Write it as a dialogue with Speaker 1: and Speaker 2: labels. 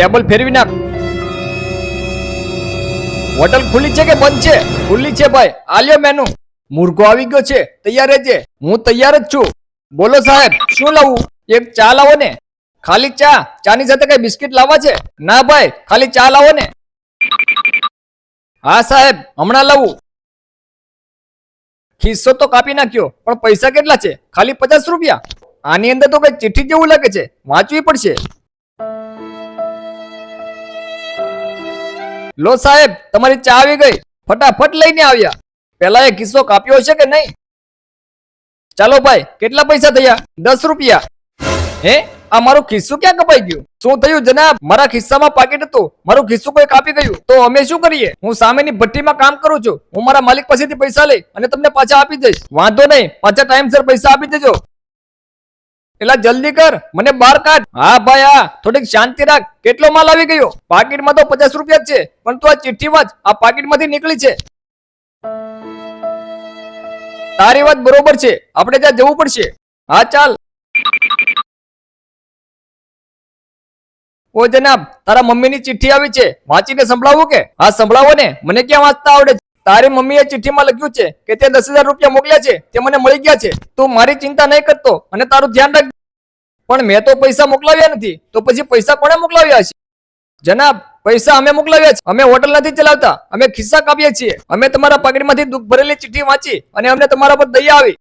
Speaker 1: Table ફેરવી નાખ. Hotel ખુલ્લી છે કે બંધ છે? ખુલ્લી છે ભાઈ. આલ્યો મેનુ મુર્ગો આવી ગયો છે. તૈયાર રહેજે. હું તૈયાર જ છું. બોલો સાહેબ, શું લાવું? એક ચા લાવો ને. ખાલી ચા? ચાની સાથે કઈ બિસ્કિટ લાવવા છે? ના ભાઈ, ખાલી ચા લાવો ને. હા સાહેબ, હમણાં લાવું. ખિસ્સો તો કાપી નાખ્યો, પણ પૈસા કેટલા છે? ખાલી પચાસ રૂપિયા. આની અંદર તો કઈ ચિઠ્ઠી જેવું લાગે છે? વાંચવી પડશે. લો સાહેબ, તમારી ચા આવી ગઈ. ફટાફટ લઈને આવ્યા. પેલા એ કિસ્સો કાપ્યો છે કે નહીં? ચાલો ભાઈ, કેટલા પૈસા થયા? દસ રૂપિયા. હે? આ મારું ખિસ્સું ક્યાં કપાઈ ગયું? શું થયું જનાબ? મારા ખિસ્સામાં પાકીટ હતું. મારું ખિસ્સું કોઈ કાપી ગયું. તો અમે શું કરીએ? હું સામેની ભઠ્ઠીમાં કામ કરું છું. હું મારા માલિક પાસેથી પૈસા લઈ અને તમને પાછા આપી દઈશ. વાંધો નહીં. પાછા ટાઈમસર પૈસા આપી દેજો. એલા જલ્દી કર, મને બહાર કાઢ. હા ભાઈ, હા. થોડીક શાંતિ રાખ. કેટલો માલ આવી ગયો? પાકીટમાં તો પચાસ રૂપિયા જ છે. પણ તું આ ચિઠ્ઠી વાંચ, આ પાકીટમાંથી નીકળી છે. તારી વાત બરોબર છે. આપણે ત્યાં જવું પડશે. હા, ચાલ. ઓ જનાબ, તારા મમ્મીની ચિઠ્ઠી આવી છે. વાંચીને સંભળાવું કે? હા, સંભળાવો ને. મને ક્યાં વાંચતા આવડે તારી મમ્મીએ ચિઠ્ઠીમાં લખ્યું છે કે તે દસ હજાર રૂપિયા મોકલ્યા છે, તે મને મળી ગયા છે. તું મારી ચિંતા નહીં કરતો અને તારું ધ્યાન રાખ. પણ મેં તો પૈસા મોકલાવ્યા નથી, તો પછી પૈસા કોને મોકલાવ્યા છે? જનાબ, પૈસા અમે મોકલાવ્યા છે. અમે હોટલ નથી ચલાવતા, અમે ખિસ્સા કાપીએ છીએ. અમે તમારા પાકીટમાંથી દુઃખ ભરેલી ચિઠ્ઠી વાંચી અને અમને તમારા પર દયા આવી.